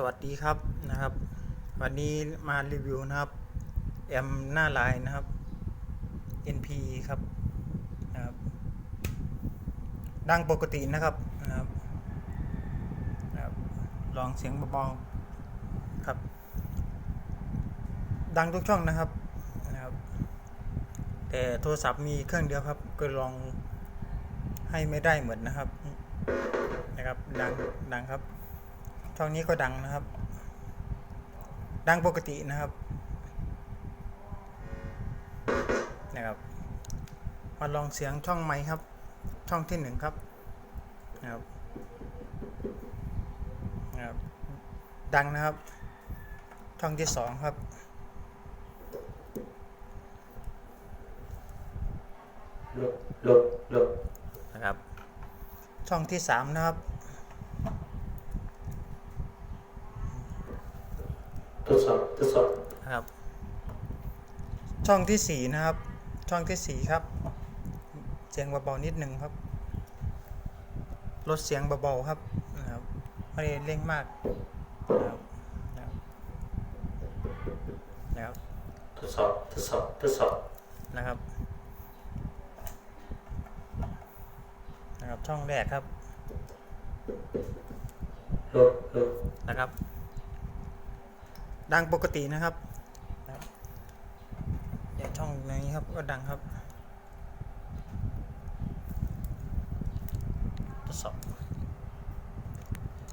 สวัสดีครับนะครับ วันนี้มารีวิวนะครับแอมหน้าลายนะครับ NP ครับนะครับดังปกตินะครับนะครับนะครับลองเสียงเบาๆครับ ดังทุกช่องนะครับนะครับ แต่โทรศัพท์มีเครื่องเดียวครับ ก็ลองให้ไม่ได้เหมือนนะครับนะครับดังดังครับ ช่องนี้ก็ดังนะครับ ดังปกตินะครับนะครับมาลองเสียงช่องไม้ครับ ช่องที่หนึ่งครับนะครับนะครับ ดังนะครับ ช่องที่สองครับลบลบลบนะครับ ช่องที่สามนะครับ ทดสอบทดสอบนะครับ ช่องที่สี่นะครับ ช่องที่สี่ครับ เสียงเบาๆนิดหนึ่งครับ ลดเสียงเบาๆครับนะครับไม่ได้เร่งมากนะครับนะครับนะครับทดสอบทดสอบทดสอบนะครับนะครับช่องแรกครับลบลบนะครับ ดังปกตินะครับอย่าช่อย่างช่องนี้ครับก็ดังครับทดสอบ